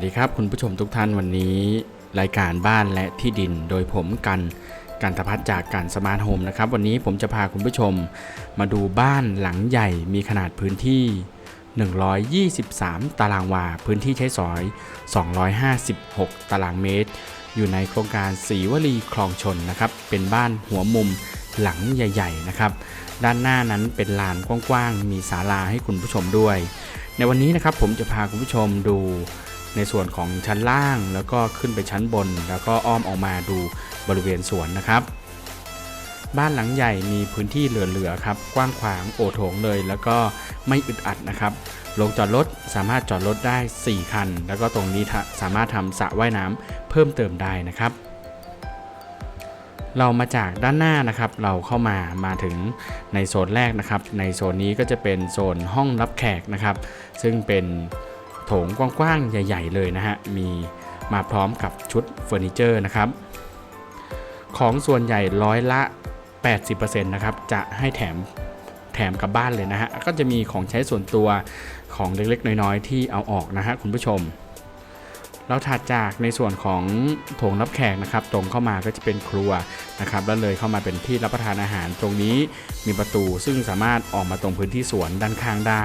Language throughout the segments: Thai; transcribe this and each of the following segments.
วัสดีครับคุณผู้ชมทุกท่านวันนี้ รายการบ้านและที่ดินโดยผมกันกันตพัฒน์จากการสมาร์ทโฮมนะครับ วันนี้ผมจะพาคุณผู้ชมมาดูบ้านหลังใหญ่มีขนาดพื้นที่ 123 ตารางวา พื้นที่ใช้สอย 256 ตารางเมตร อยู่ในโครงการสีวลีคลองชนนะครับ เป็นบ้านหัวมุมหลังใหญ่ ๆ นะครับ ด้านหน้านั้นเป็นลานกว้างๆ มีศาลาให้คุณผู้ชมด้วย ในวันนี้นะครับผมจะพาคุณผู้ชมดู ในส่วนของชั้นล่างแล้วก็ขึ้นไปชั้นบน แล้วก็อ้อมออกมาดูบริเวณสวนนะครับบ้านหลังใหญ่มีพื้นที่เหลือๆครับ กว้างขวางโอโถงเลย แล้วก็ไม่อึดอัดนะครับลงจอดรถสามารถจอดรถได้ 4 คัน แล้วก็ตรงนี้สามารถทำสระว่ายน้ำเพิ่มเติมได้นะครับ เรามาจากด้านหน้านะครับ เราเข้ามามาถึงในโซนแรกนะครับ ในโซนนี้ก็จะเป็นโซนห้องรับแขกนะครับ ซึ่งเป็น ถงกว้างๆ ใหญ่ ๆ เลยนะฮะ มีมาพร้อมกับชุดเฟอร์นิเจอร์นะครับ ของส่วนใหญ่ร้อยละ 80%นะครับ จะให้แถมแถมกับบ้านเลยนะฮะ ก็จะมีของใช้ส่วนตัวของเล็กๆ น้อยๆ ที่เอาออกนะฮะคุณผู้ชม เราถัดจากในส่วนของโถงรับแขกนะครับ ตรงเข้ามาก็จะเป็นครัวนะครับ แล้วเลยเข้ามาเป็นที่รับประทานอาหาร ตรงนี้มีประตูซึ่งสามารถออกมาตรงพื้นที่สวนด้านข้างได้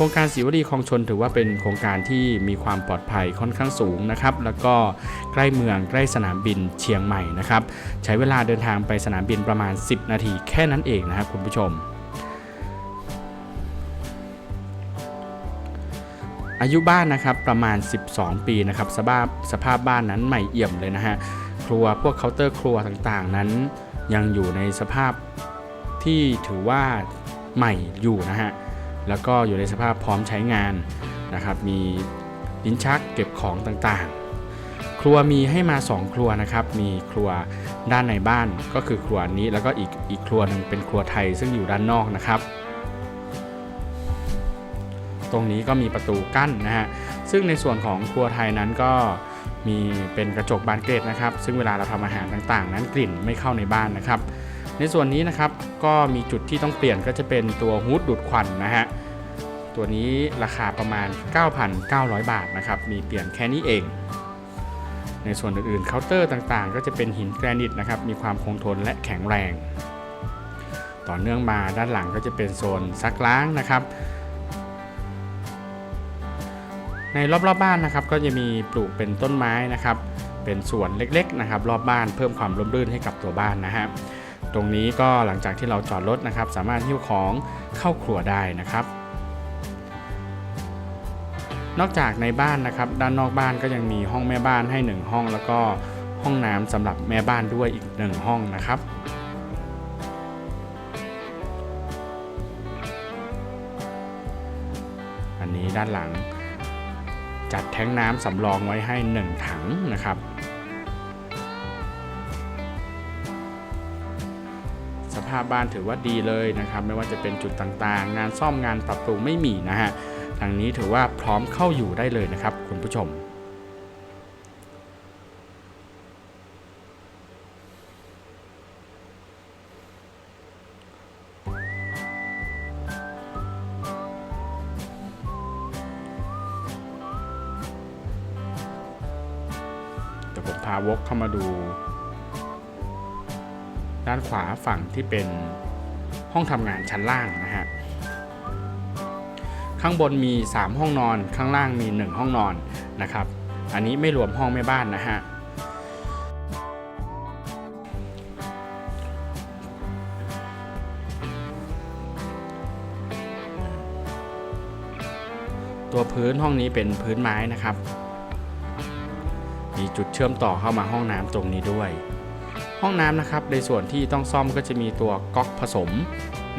ครงการศิวลีคลองชนถือว่าเป็นโครงการที่มีความปลอดภัยค่อนข้างสูงนะครับ แล้วก็ใกล้เมืองใกล้สนามบินเชียงใหม่นะครับ ใช้เวลาเดินทางไปสนามบินประมาณ 10 นาทีแค่นั้นเองนะครับคุณผู้ชมอายุบ้านนะครับประมาณ 12 ปีนะครับสภาพสภาพบ้านนั้นใหม่เอี่ยมเลยนะฮะครัวพวกเคาน์เตอร์ครัวต่างๆ นั้น ยังอยู่ในสภาพที่ถือว่าใหม่อยู่นะฮะ แล้วก็อยู่ในสภาพพร้อมใช้งานนะครับ มีลิ้นชักเก็บของต่างๆ ครัวมีให้มา 2 ครัวนะครับ มีครัวด้านในบ้านก็คือครัวนี้แล้วก็อีกอีกครัวหนึ่งเป็นครัวไทยซึ่งอยู่ด้านนอกนะครับ ตรงนี้ก็มีประตูกั้นนะฮะซึ่งในส่วนของครัวไทยนั้นก็มีเป็นกระจกบานเกรดนะครับ ซึ่งเวลาเราทำอาหารต่างๆ นั้นกลิ่นไม่เข้าในบ้านนะครับ ในส่วนนี้นะครับก็มีจุดที่ต้องเปลี่ยนก็จะเป็นตัวฮูดดูดควันนะฮะตัวนี้ราคาประมาณ 9,900 บาทนะครับมีเปลี่ยนแค่นี้เอง ในส่วนอื่นๆเคาน์เตอร์ต่างๆ ก็จะเป็นหินแกรนิตนะครับมีความคงทนและแข็งแรง ต่อเนื่องมาด้านหลังก็จะเป็นโซนซักล้างนะครับในรอบๆบบ้านนะครับก็จะมีปลูกเป็นต้นไม้นะครับ เป็นสวนเล็กๆนะครับ รอบบ้านเพิ่มความร่มรื่นให้กับตัวบ้านนะฮะ ตรงนี้ก็หลังจากที่เราจอดรถนะครับ สามารถหิ้วของเข้าครัวได้นะครับ นอกจากในบ้านนะครับ ด้านนอกบ้านก็ยังมีห้องแม่บ้านให้ 1 ห้อง แล้วก็ห้องน้ำสำหรับแม่บ้านด้วยอีก 1 ห้องนะครับอันนี้ด้านหลัง จัดแท้งน้ำสำรองไว้ให้ 1 ถังนะครับ ภาพบ้านถือว่าดีเลยนะครับ ไม่ว่าจะเป็นจุดต่างๆ งานซ่อมงานปรับปรุงไม่มีนะฮะทางนี้ถือว่าพร้อมเข้าอยู่ได้เลยนะครับ คุณผู้ชมเดี๋ยวผมพาวกเข้ามาดู ด้านขวาฝั่งที่เป็นห้องทำงานชั้นล่างนะฮะข้างบนมี 3 ห้องนอน ข้างล่างมี 1 ห้องนอนนะครับ อันนี้ไม่รวมห้องแม่บ้านนะฮะ ตัวพื้นห้องนี้เป็นพื้นไม้นะครับ มีจุดเชื่อมต่อเข้ามาห้องน้ำตรงนี้ด้วย ห้องน้ำนะครับในส่วนที่ต้องซ่อมก็จะมีตัวก๊อกผสม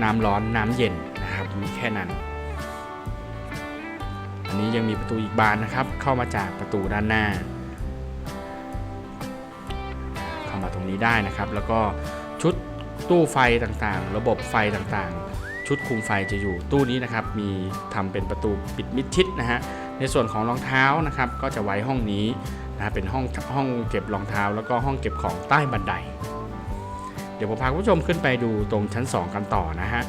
น้ำร้อนน้ำเย็นนะครับมีแค่นั้น อันนี้ยังมีประตูอีกบานนะครับ เข้ามาจากประตูด้านหน้า เข้ามาตรงนี้ได้นะครับ แล้วก็ชุดตู้ไฟต่างๆ ระบบไฟต่างๆ ชุดคุมไฟจะอยู่ตู้นี้นะครับ มีทำเป็นประตูปิดมิดชิดนะฮะในส่วนของรองเท้านะครับ ก็จะไว้ห้องนี้ นะเป็นห้องห้องเก็บรองเท้า แล้วก็ห้องเก็บของใต้บันได เดี๋ยวผมพาผู้ชมขึ้นไปดูตรงชั้น 2 กันต่อนะฮะ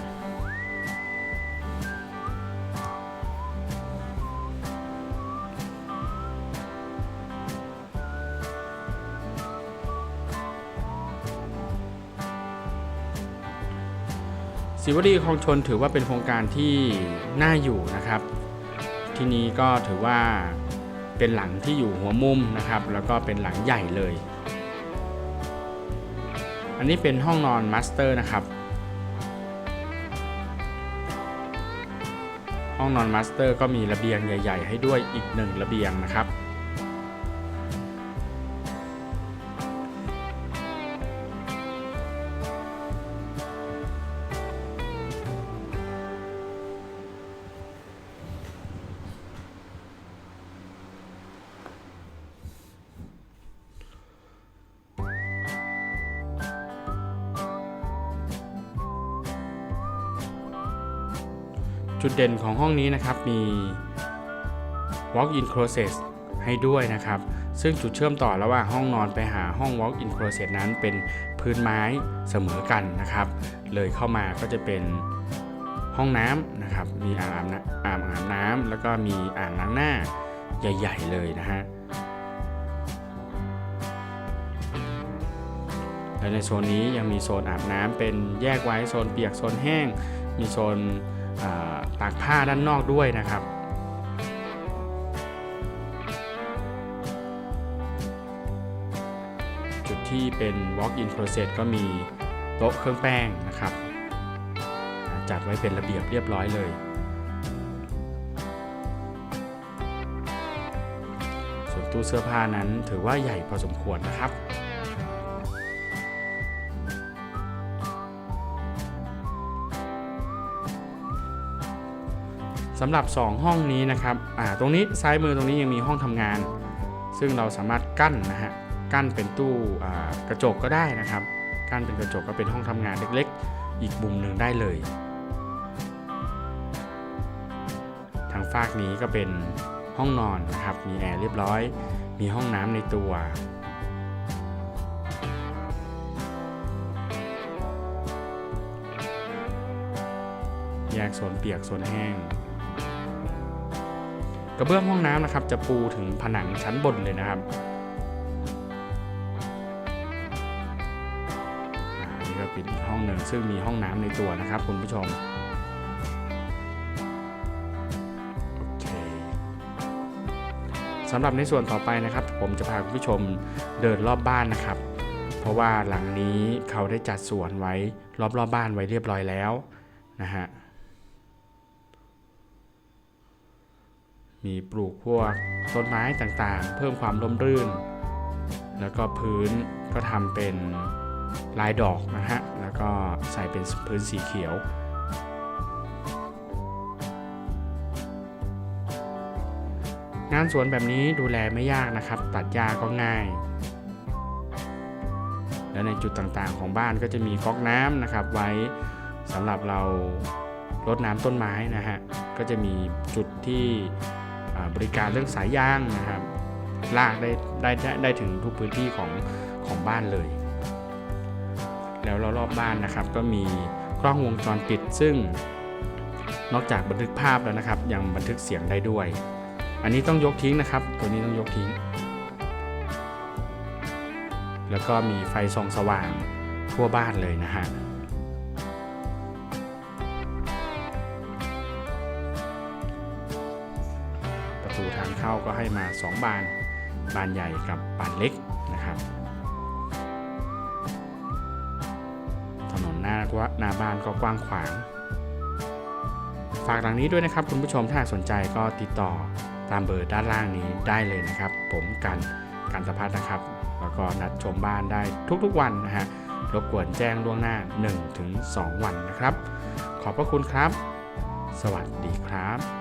สิวลีคลองชนถือว่าเป็นโครงการที่น่าอยู่นะครับ ที่นี้ก็ถือว่า เป็นหลังที่อยู่หัวมุมนะครับ แล้วก็เป็นหลังใหญ่เลย อันนี้เป็นห้องนอนมาสเตอร์นะครับ ห้องนอนมาสเตอร์ก็มีระเบียงใหญ่ ๆ ให้ด้วยอีกหนึ่งระเบียงนะครับ จุดเด่นของห้องนี้นะครับมี walk-in closet ให้ด้วยนะครับ ซึ่งจุดเชื่อมต่อระหว่างห้องนอนไปหาห้อง walk-in closet นั้นเป็นพื้นไม้เสมอกันนะครับ เลยเข้ามาก็จะเป็นห้องน้ำนะครับ มีอ่างอาบน้ำอ่างอาบน้ำแล้วก็มีอ่างล้างหน้าใหญ่ ๆ เลยนะฮะและในโซนนี้ยังมีโซนอาบน้ำเป็นแยกไว้โซนเปียกโซนแห้ง มีโซน ตากผ้าด้านนอกด้วยนะครับจุดที่เป็น walk-in closet ก็มีโต๊ะเครื่องแป้งนะครับ จัดไว้เป็นระเบียบเรียบร้อยเลย ส่วนตู้เสื้อผ้านั้นถือว่าใหญ่พอสมควรนะครับ สำหรับ 2 ห้องนี้นะครับตรงนี้ซ้ายมือตรงนี้ยังมีห้องทำงาน ซึ่งเราสามารถกั้นนะฮะกั้นเป็นตู้กระจกก็ได้นะครับ กั้นเป็นกระจกก็เป็นห้องทำงานเล็กๆ อีกมุมหนึ่งได้เลย ทางฝากนี้ก็เป็นห้องนอนนะครับ มีแอร์เรียบร้อย มีห้องน้ำในตัวแยกโซนเปียกโซนแห้ง กระเบื้องห้องน้ำนะครับ จะปูถึงผนังชั้นบนเลยนะครับอันนี่ก็เป็นอีกห้องหนึ่งซึ่งมีห้องน้ำในตัวนะครับคุณผู้ชมโอเคสำหรับในส่วนต่อไปนะครับ ผมจะพาคุณผู้ชมเดินรอบบ้านนะครับ เพราะว่าหลังนี้เขาได้จัดสวนไว้รอบๆบบ้านไว้เรียบร้อยแล้วนะฮะ มีปลูกพวกต้นไม้ต่างๆ เพิ่มความร่มรื่น แล้วก็พื้นก็ทำเป็นลายดอกนะฮะ แล้วก็ใส่เป็นพื้นสีเขียว งานสวนแบบนี้ดูแลไม่ยากนะครับ ตัดหญ้าก็ง่าย และในจุดต่างๆของบ้านก็จะมีก๊อกน้ำนะครับ ไว้สำหรับเรารดน้ำต้นไม้นะฮะ ก็จะมีจุดที่ บริการเรื่องสายยางนะครับลากได้ได้ได้ได้ถึงทุกพื้นที่ของของบ้านเลย แล้วรอบๆบ้านนะครับ ก็มีกล้องวงจรปิดซึ่งนอกจากบันทึกภาพแล้วนะครับ ยังบันทึกเสียงได้ด้วย อันนี้ต้องยกทิ้งนะครับ ตัวนี้ต้องยกทิ้ง แล้วก็มีไฟส่องสว่างทั่วบ้านเลยนะฮะ ประตูทางเข้าก็ให้มา 2 บาน บานใหญ่กับบานเล็กนะครับ ถนนหน้าว่าหน้าบ้านก็กว้างขวาง ฝากหลังนี้ด้วยนะครับ คุณผู้ชมถ้าสนใจก็ติดต่อตามเบอร์ด้านล่างนี้ได้เลยนะครับ ผมกันกันสะพัดนะครับ แล้วก็นัดชมบ้านได้ทุกๆวันนะฮะรบกวนแจ้งล่วงหน้า 1-2 วันนะครับ ขอบพระคุณครับ สวัสดีครับ